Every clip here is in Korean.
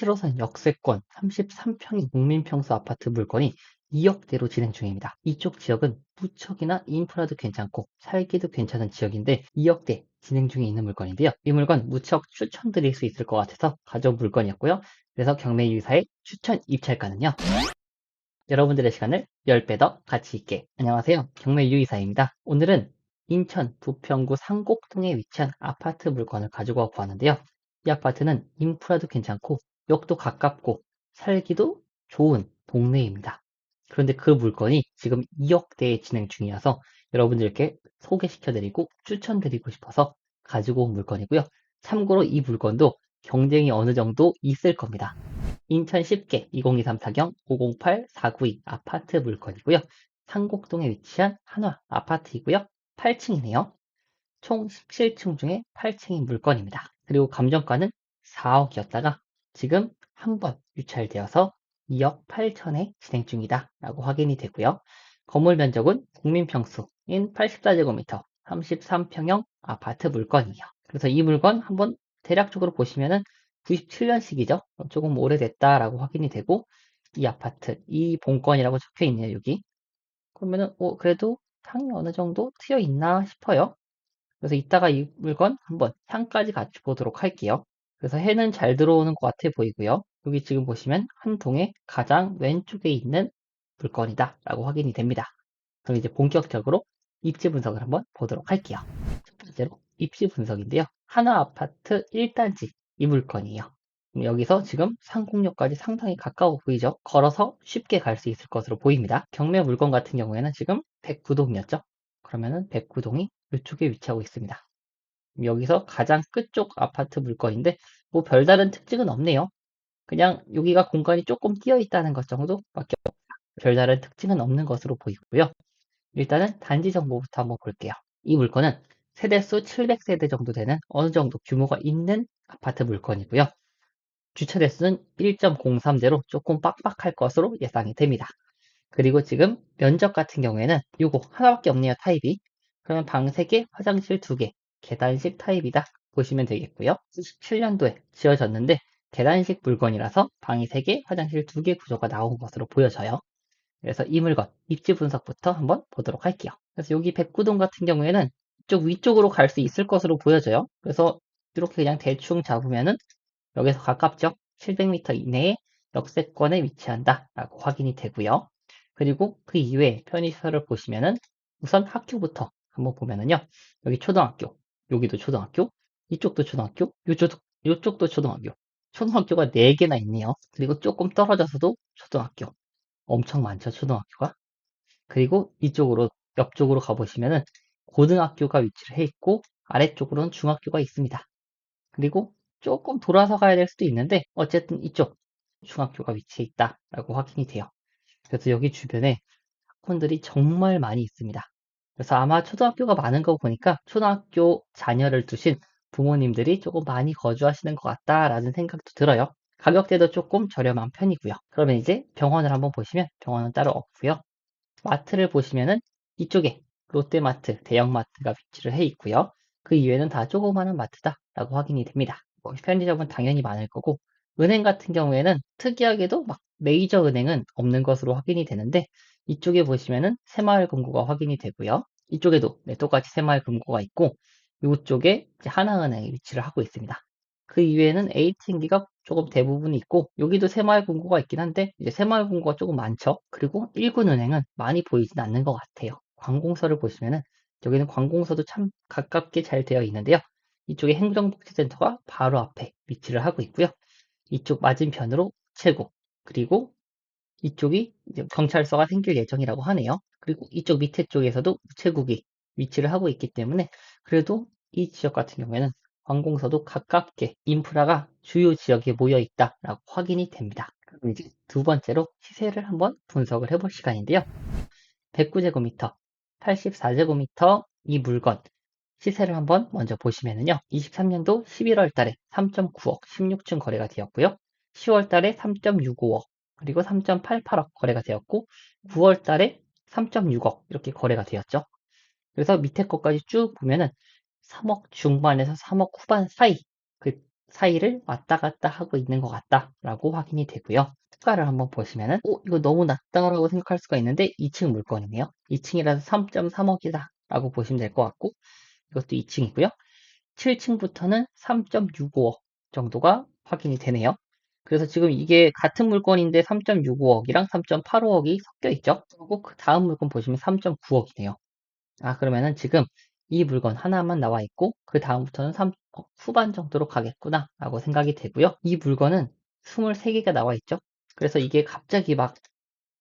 7호선 역세권 33평의 국민평수 아파트 물건이 2억대로 진행 중입니다. 이쪽 지역은 무척이나 인프라도 괜찮고 살기도 괜찮은 지역인데 2억대 진행 중에 있는 물건인데요. 이 물건 무척 추천드릴 수 있을 것 같아서 가져온 물건이었고요. 그래서 경매 유사의 추천 입찰가는요. 여러분들의 시간을 10배 더 가치 있게. 안녕하세요. 경매 유이사입니다. 오늘은 인천 부평구 상곡동에 위치한 아파트 물건을 가지고 와 보았는데요. 이 아파트는 인프라도 괜찮고 역도 가깝고 살기도 좋은 동네입니다. 그런데 그 물건이 지금 2억대에 진행 중이어서 여러분들께 소개시켜드리고 추천드리고 싶어서 가지고 온 물건이고요. 참고로 이 물건도 경쟁이 어느 정도 있을 겁니다. 인천 10개 2023 사경 508 492 아파트 물건이고요. 상곡동에 위치한 한화 아파트이고요. 8층이네요. 총 17층 중에 8층인 물건입니다. 그리고 감정가는 4억이었다가 지금 한 번 유찰되어서 2억 8천에 진행 중이다 라고 확인이 되고요. 건물 면적은 국민평수인 84제곱미터 33평형 아파트 물건이에요. 그래서 이 물건 한번 대략적으로 보시면은 97년식이죠. 조금 오래됐다라고 확인이 되고 이 아파트, 이 본건이라고 적혀 있네요, 여기. 그러면은 어, 그래도 향이 어느 정도 트여 있나 싶어요. 그래서 이따가 이 물건 한번 향까지 같이 보도록 할게요. 그래서 해는 잘 들어오는 것 같아 보이고요. 여기 지금 보시면 한 동의 가장 왼쪽에 있는 물건이다 라고 확인이 됩니다. 그럼 이제 본격적으로 입지 분석을 한번 보도록 할게요. 첫 번째로 입지 분석인데요. 하나 아파트 1단지 이 물건이에요. 여기서 지금 상공역까지 상당히 가까워 보이죠? 걸어서 쉽게 갈 수 있을 것으로 보입니다. 경매 물건 같은 경우에는 지금 109동이었죠? 그러면은 109동이 이쪽에 위치하고 있습니다. 여기서 가장 끝쪽 아파트 물건인데 뭐 별다른 특징은 없네요. 그냥 여기가 공간이 조금 띄어 있다는 것 정도밖에. 별다른 특징은 없는 것으로 보이고요. 일단은 단지 정보부터 한번 볼게요. 이 물건은 세대수 700세대 정도 되는 어느 정도 규모가 있는 아파트 물건이고요. 주차 대수는 1.03대로 조금 빡빡할 것으로 예상이 됩니다. 그리고 지금 면적 같은 경우에는 이거 하나밖에 없네요, 타입이. 그러면 방 3개, 화장실 2개, 계단식 타입이다 보시면 되겠고요. 97년도에 지어졌는데 계단식 물건이라서 방이 3개, 화장실 2개 구조가 나온 것으로 보여져요. 그래서 이 물건 입지 분석부터 한번 보도록 할게요. 그래서 여기 백구동 같은 경우에는 이쪽 위쪽으로 갈 수 있을 것으로 보여져요. 그래서 이렇게 그냥 대충 잡으면은 여기서 가깝죠. 700m 이내에 역세권에 위치한다 라고 확인이 되고요. 그리고 그 이외에 편의시설을 보시면은 우선 학교부터 한번 보면은요. 여기 초등학교, 여기도 초등학교, 이쪽도 초등학교, 이쪽, 이쪽도 초등학교. 초등학교가 4개나 있네요. 그리고 조금 떨어져서도 초등학교. 엄청 많죠, 초등학교가. 그리고 이쪽으로, 옆쪽으로 가보시면은 고등학교가 위치를 해 있고 아래쪽으로는 중학교가 있습니다. 그리고 조금 돌아서 가야 될 수도 있는데 어쨌든 이쪽 중학교가 위치해 있다라고 확인이 돼요. 그래서 여기 주변에 학원들이 정말 많이 있습니다. 그래서 아마 초등학교가 많은 거 보니까 초등학교 자녀를 두신 부모님들이 조금 많이 거주하시는 것 같다라는 생각도 들어요. 가격대도 조금 저렴한 편이고요. 그러면 이제 병원을 한번 보시면 병원은 따로 없고요. 마트를 보시면은 이쪽에 롯데마트, 대형마트가 위치를 해 있고요. 그 이외에는 다 조그마한 마트다라고 확인이 됩니다. 뭐 편의점은 당연히 많을 거고 은행 같은 경우에는 특이하게도 막 메이저 은행은 없는 것으로 확인이 되는데 이쪽에 보시면은 새마을 금고가 확인이 되고요. 이쪽에도 네, 똑같이 새마을 금고가 있고 이쪽에 하나은행이 위치를 하고 있습니다. 그 이외에는 ATM기가 조금 대부분 있고 여기도 새마을 금고가 있긴 한데 이제 새마을 금고가 조금 많죠. 그리고 1군은행은 많이 보이진 않는 것 같아요. 관공서를 보시면은 여기는 관공서도 참 가깝게 잘 되어 있는데요. 이쪽에 행정복지센터가 바로 앞에 위치를 하고 있고요. 이쪽 맞은편으로 우체국 그리고 이쪽이 경찰서가 생길 예정이라고 하네요. 그리고 이쪽 밑에 쪽에서도 우체국이 위치를 하고 있기 때문에 그래도 이 지역 같은 경우에는 관공서도 가깝게 인프라가 주요 지역에 모여 있다라고 확인이 됩니다. 그럼 이제 두 번째로 시세를 한번 분석을 해볼 시간인데요. 109제곱미터, 84제곱미터 이 물건 시세를 한번 먼저 보시면은요. 23년도 11월 달에 3.9억 16층 거래가 되었고요. 10월 달에 3.65억 그리고 3.88억 거래가 되었고 9월 달에 3.6억 이렇게 거래가 되었죠. 그래서 밑에 것까지 쭉 보면은 3억 중반에서 3억 후반 사이 그 사이를 왔다 갔다 하고 있는 것 같다라고 확인이 되고요. 추가를 한번 보시면은 어, 이거 너무 낮다라고 생각할 수가 있는데 2층 물건이네요. 2층이라서 3.3억이다 라고 보시면 될 것 같고 이것도 2층이고요. 7층부터는 3.65억 정도가 확인이 되네요. 그래서 지금 이게 같은 물건인데 3.65억이랑 3.85억이 섞여 있죠. 그리고 그 다음 물건 보시면 3.9억이네요. 아 그러면은 지금 이 물건 하나만 나와 있고 그 다음부터는 3억 후반 정도로 가겠구나 라고 생각이 되고요. 이 물건은 23개가 나와 있죠. 그래서 이게 갑자기 막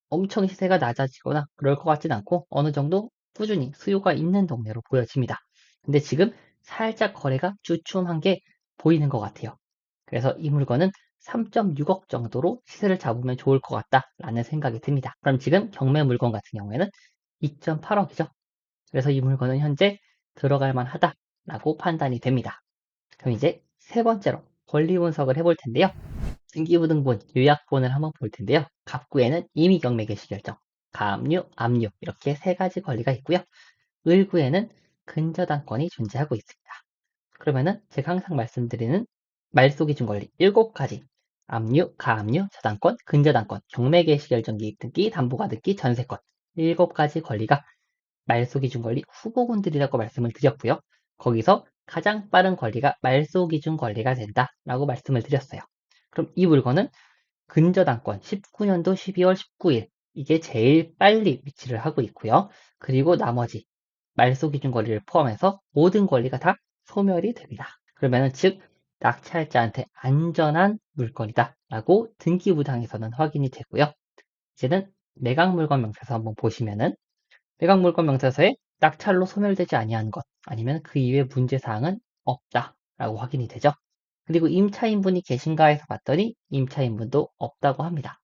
엄청 시세가 낮아지거나 그럴 것 같진 않고 어느 정도 꾸준히 수요가 있는 동네로 보여집니다. 근데 지금 살짝 거래가 주춤한 게 보이는 것 같아요. 그래서 이 물건은 3.6억 정도로 시세를 잡으면 좋을 것 같다라는 생각이 듭니다. 그럼 지금 경매 물건 같은 경우에는 2.8억이죠. 그래서 이 물건은 현재 들어갈 만하다라고 판단이 됩니다. 그럼 이제 세 번째로 권리 분석을 해볼 텐데요. 등기부등본 요약본을 한번 볼 텐데요. 갑구에는 이미 경매 개시 결정, 가압류, 압류 이렇게 세 가지 권리가 있고요. 을구에는 근저당권이 존재하고 있습니다. 그러면은 제가 항상 말씀드리는 말소기준 권리 7가지 압류, 가압류, 저당권, 근저당권, 경매 개시 결정 기입 등기, 담보가 등기, 전세권 7가지 권리가 말소기준 권리 후보군들이라고 말씀을 드렸고요. 거기서 가장 빠른 권리가 말소기준 권리가 된다 라고 말씀을 드렸어요. 그럼 이 물건은 근저당권 19년도 12월 19일 이게 제일 빨리 위치를 하고 있고요. 그리고 나머지 말소기준 권리를 포함해서 모든 권리가 다 소멸이 됩니다. 그러면은 즉 낙찰자한테 안전한 물건이다 라고 등기부당에서는 확인이 되고요. 이제는 매각물건 명세서 한번 보시면은 매각물건 명세서에 낙찰로 소멸되지 아니한 것 아니면 그 이외 문제사항은 없다 라고 확인이 되죠. 그리고 임차인분이 계신가 해서 봤더니 임차인분도 없다고 합니다.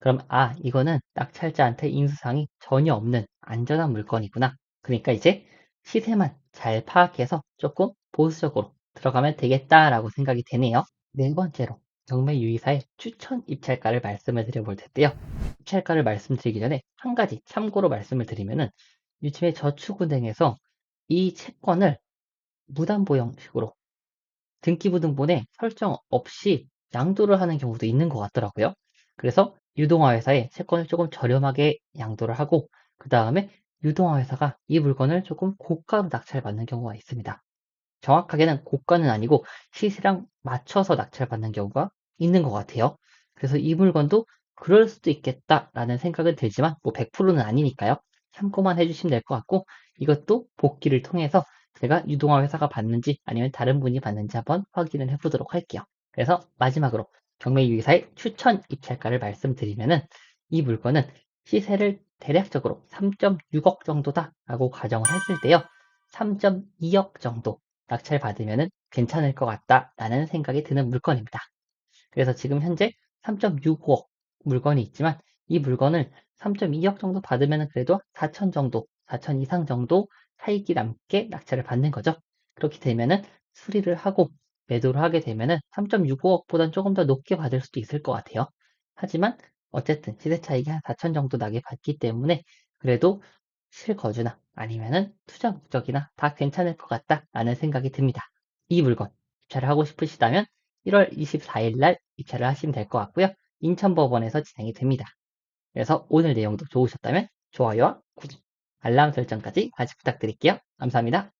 그럼 아 이거는 낙찰자한테 인수상이 전혀 없는 안전한 물건이구나. 그러니까 이제 시세만 잘 파악해서 조금 보수적으로 들어가면 되겠다라고 생각이 되네요. 네 번째로 경매 유의사의 추천 입찰가를 말씀을 드려볼 텐데요. 입찰가를 말씀드리기 전에 한 가지 참고로 말씀을 드리면은 요즘에 저축은행에서 이 채권을 무담보 형식으로 등기부등본에 설정 없이 양도를 하는 경우도 있는 것 같더라고요. 그래서 유동화 회사에 채권을 조금 저렴하게 양도를 하고 그 다음에 유동화 회사가 이 물건을 조금 고가로 낙찰받는 경우가 있습니다. 정확하게는 고가는 아니고 시세랑 맞춰서 낙찰 받는 경우가 있는 것 같아요. 그래서 이 물건도 그럴 수도 있겠다라는 생각은 들지만 뭐 100%는 아니니까요. 참고만 해주시면 될 것 같고 이것도 복귀를 통해서 제가 유동화 회사가 받는지 아니면 다른 분이 받는지 한번 확인을 해보도록 할게요. 그래서 마지막으로 경매유의사의 추천 입찰가를 말씀드리면은 이 물건은 시세를 대략적으로 3.6억 정도다라고 가정을 했을 때요. 3.2억 정도 낙찰 받으면 괜찮을 것 같다라는 생각이 드는 물건입니다. 그래서 지금 현재 3.65억 물건이 있지만 이 물건을 3.2억 정도 받으면 그래도 4천 정도, 4천 이상 정도 차익이 남게 낙찰을 받는 거죠. 그렇게 되면은 수리를 하고 매도를 하게 되면은 3.65억보다는 조금 더 높게 받을 수도 있을 것 같아요. 하지만 어쨌든 시세 차익이 한 4천 정도 나게 받기 때문에 그래도 실거주나 아니면은 투자 목적이나 다 괜찮을 것 같다 라는 생각이 듭니다. 이 물건 입찰을 하고 싶으시다면 1월 24일 날 입찰을 하시면 될 것 같고요. 인천법원에서 진행이 됩니다. 그래서 오늘 내용도 좋으셨다면 좋아요와 구독, 알람 설정까지 같이 부탁드릴게요. 감사합니다.